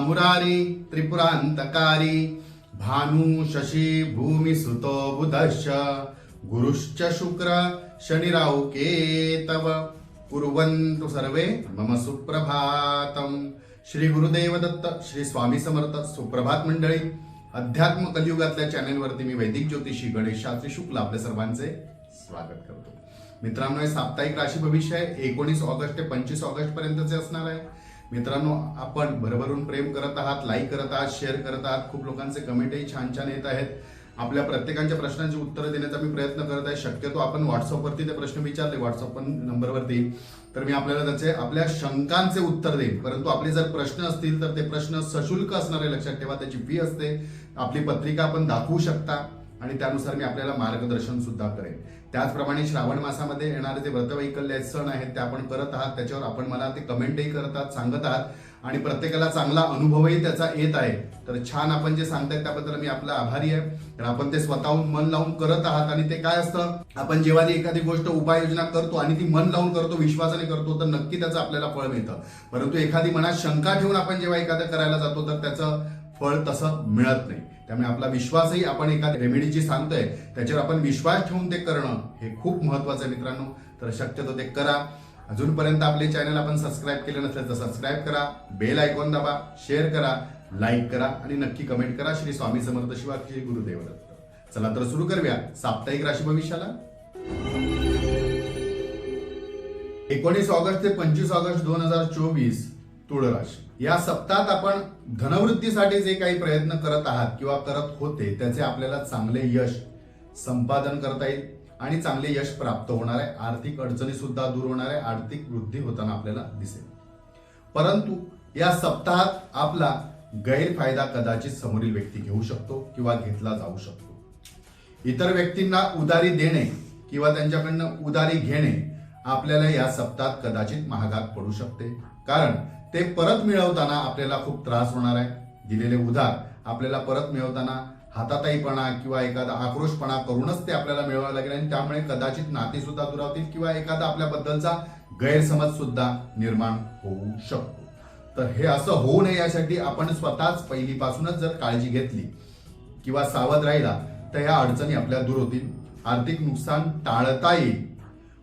मुरारी त्रिपुरांतकारी। भानु शशी भूमी सुतो बुधश्च। गुरुश्च शुक्र शनिराव केतव। कुर्वन्तु सर्वे मम सुप्रभातम। श्री गुरुदेव दत्त श्री स्वामी समर्थ सुप्रभात मंडळी। अध्यात्म कलियुगातल्या चॅनेलवरती मी वैदिक ज्योतिषी गणेश शास्त्री शुक्ल आपल्या सर्वांचे स्वागत करतो. मित्रांनो हे साप्ताहिक राशी भविष्य आहे. एकोणीस ऑगस्ट ते पंचवीस ऑगस्ट पर्यंतचे असणार आहे. मित्रांनो आपण भरभरून प्रेम करत आहात लाईक करत आहात शेअर करत आहात. खूप लोकांचे कमेंटही छान छान येत आहेत. आपल्या प्रत्येकांच्या प्रश्नांची उत्तरं देण्याचा मी प्रयत्न करत आहे. शक्यतो आपण व्हॉट्सअपवरती ते प्रश्न विचारले व्हॉट्सअप नंबरवरती तर मी आपल्याला त्याचे आपल्या शंकांचे उत्तर देईन. परंतु आपले जर प्रश्न असतील तर ते प्रश्न सशुल्क असणारे लक्षात ठेवा. त्याची फी असते. आपली पत्रिका आपण दाखवू शकता. आणि त्यानुसार मी आपल्याला मार्गदर्शन सुद्धा करेन. त्याचप्रमाणे श्रावण मासामध्ये येणारे जे व्रतवैकल्य सण आहेत ते आपण करत आहात. त्याच्यावर आपण मला ते कमेंटही करतात सांगत आहात. आणि प्रत्येकाला चांगला अनुभवही त्याचा येत आहे. तर छान आपण जे सांगतायत त्याबद्दल मी आपला आभारी आहे. तर आपण ते स्वतःहून मन लावून करत आहात आणि ते काय असतं? आपण जेव्हा ती एखादी गोष्ट उपाययोजना करतो आणि ती मन लावून करतो विश्वासाने करतो तर नक्की त्याचं आपल्याला फळ मिळतं. परंतु एखादी मनात शंका ठेवून आपण जेव्हा एखादं करायला जातो तर त्याचं फळ तसं मिळत नाही. त्यामुळे आपला विश्वासही आपण एका रेमेडी जी सांगतोय त्याच्यावर आपण विश्वास ठेवून ते करणं हे खूप महत्वाचं आहे मित्रांनो. तर शक्यतो ते करा. अजूनपर्यंत आपले चॅनल आपण सबस्क्राईब केलं नसेल तर सबस्क्राईब करा बेल आयकॉन दाबा शेअर करा लाईक करा आणि नक्की कमेंट करा. श्री स्वामी समर्थ शिवा श्री गुरुदेवदत्त चला तर सुरू करूया साप्ताहिक राशी भविष्याला. एकोणीस ऑगस्ट ते पंचवीस ऑगस्ट दोन हजार चोवीस तुळ राशी. या सप्तात आपण धनवृत्तीसाठी जे काही प्रयत्न करत आहात किंवा करत होते त्याचे आपल्याला चांगले यश संपादन करता येईल आणि चांगले यश प्राप्त होणार आहे आर्थिक अडचणी सुद्धा दूर होणार आहे आर्थिक वृद्धी होताना आपल्याला दिसेल. परंतु या सप्ताहात आपला गैरफायदा कदाचित समोरील व्यक्ती घेऊ शकतो किंवा घेतला जाऊ शकतो. इतर व्यक्तींना उदारी देणे किंवा त्यांच्याकडनं उदारी घेणे आपल्याला या सप्ताहात कदाचित महागात पडू शकते. कारण ते परत मिळवताना आपल्याला खूप त्रास होणार आहे. दिलेले उधार आपल्याला परत मिळवताना हाताताईपणा किंवा एखादा आक्रोशपणा करूनच ते आपल्याला मिळवावं लागेल आणि त्यामुळे कदाचित नाती सुद्धा दुरावतील किंवा एखादा आपल्याबद्दलचा गैरसमज सुद्धा निर्माण होऊ शकतो. तर हे असं होऊ नये यासाठी आपण स्वतःच पहिलीपासूनच जर काळजी घेतली किंवा सावध राहिला तर ह्या अडचणी आपल्या दूर होतील. आर्थिक नुकसान टाळता येईल.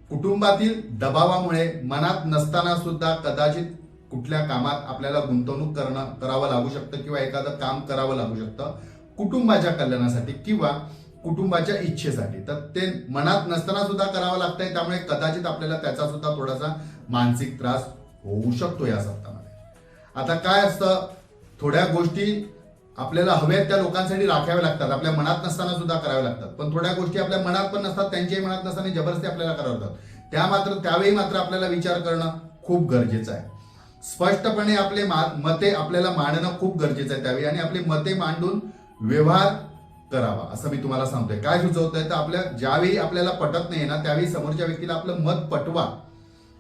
कुटुंबातील दबावामुळे मनात नसताना सुद्धा कदाचित कुठल्या कामात आपल्याला गुंतवणूक करणं करावं लागू शकतं किंवा एखादं काम करावं लागू शकतं कुटुंबाच्या कल्याणासाठी किंवा कुटुंबाच्या इच्छेसाठी. तर ते मनात नसताना सुद्धा करावं लागतंय त्यामुळे कदाचित आपल्याला त्याचा सुद्धा थोडासा मानसिक त्रास होऊ शकतो या सप्ताहामध्ये. आता काय असतं थोड्या गोष्टी आपल्याला हव्यात त्या लोकांसाठी राखाव्या लागतात आपल्या मनात नसताना सुद्धा कराव्या लागतात. पण थोड्या गोष्टी आपल्या मनात पण नसतात त्यांच्याही मनात नसताना जबरदस्ती आपल्याला कराव्या लागतात. त्या मात्र त्यावेळी मात्र आपल्याला विचार करणं खूप गरजेचं आहे. स्पष्टपणे आपले मते आपल्याला मांडणं खूप गरजेचं आहे त्यावेळी. आणि आपले मते मांडून व्यवहार करावा असं मी तुम्हाला सांगतोय. काय सुचवतोय? तर आपल्या ज्यावेळी आपल्याला पटत नाही ना त्यावेळी समोरच्या व्यक्तीला आपलं मत पटवा.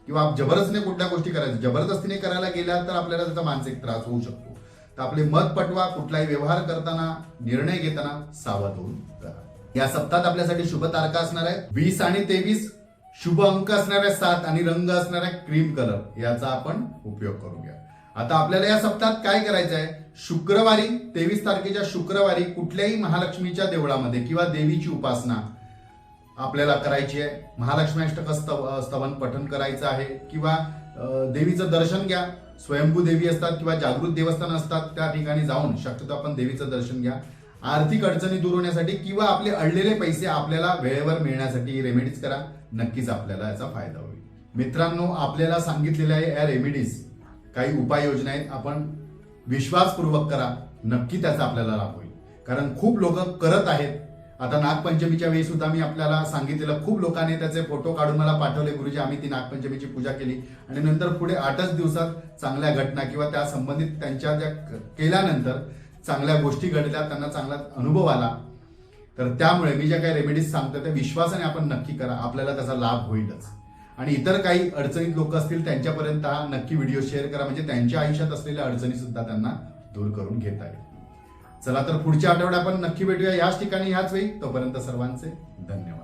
किंवा जबरदस्तीने कुठल्या गोष्टी करायच्या जबरदस्तीने करायला गेल्या तर आपल्याला त्याचा मानसिक त्रास होऊ शकतो. तर आपले मत पटवा कुठलाही व्यवहार करताना निर्णय घेताना सावध होऊन करा या सप्ताहात आपल्यासाठी शुभ तारखा असणार आहे वीस आणि तेवीस शुभ अंक असणाऱ्या सात आणि रंग असणाऱ्या क्रीम कलर याचा आपण उपयोग करूया. आता आपल्याला या सप्ताहात काय करायचं आहे शुक्रवारी तेवीस तारखेच्या शुक्रवारी कुठल्याही महालक्ष्मीच्या देवळामध्ये किंवा देवीची उपासना आपल्याला करायची आहे. महालक्ष्मी अष्टक स्तव स्तवन पठन करायचं आहे किंवा देवीचं दर्शन घ्या. स्वयंभू देवी असतात किंवा जागृत देवस्थान असतात त्या ठिकाणी जाऊन शक्यतो आपण देवीचं दर्शन घ्या. आर्थिक अडचणी दूर होण्यासाठी किंवा आपले अडलेले पैसे आपल्याला वेळेवर मिळण्यासाठी रेमेडीज करा. नक्कीच आपल्याला याचा फायदा होईल. मित्रांनो आपल्याला सांगितलेल्या या रेमेडीज काही उपाययोजना आहेत. आपण विश्वासपूर्वक करा. नक्की त्याचा आपल्याला लाभ होईल. कारण खूप लोक करत आहेत. आता नागपंचमीच्या वेळी सुद्धा मी आपल्याला सांगितलेलं खूप लोकांनी त्याचे फोटो काढून मला पाठवले. गुरुजी आम्ही ती नागपंचमीची पूजा केली. आणि नंतर पुढे आठच दिवसात चांगल्या घटना किंवा त्या संबंधित त्यांच्या ज्या केल्यानंतर चांगल्या गोष्टी घडल्या त्यांना चांगला अनुभव आला. तर त्यामुळे मी ज्या काही रेमेडीज सांगतो त्या विश्वासाने आपण नक्की करा. आपल्याला त्याचा लाभ होईलच. आणि इतर काही अडचणीत लोक असतील त्यांच्यापर्यंत हा नक्की व्हिडिओ शेअर करा. म्हणजे त्यांच्या आयुष्यात असलेल्या अडचणी सुद्धा त्यांना दूर करून घेता येईल. चला तर पुढच्या आठवड्यात आपण नक्की भेटूया. याच ठिकाणी ह्याच वेळी. तोपर्यंत सर्वांचे धन्यवाद.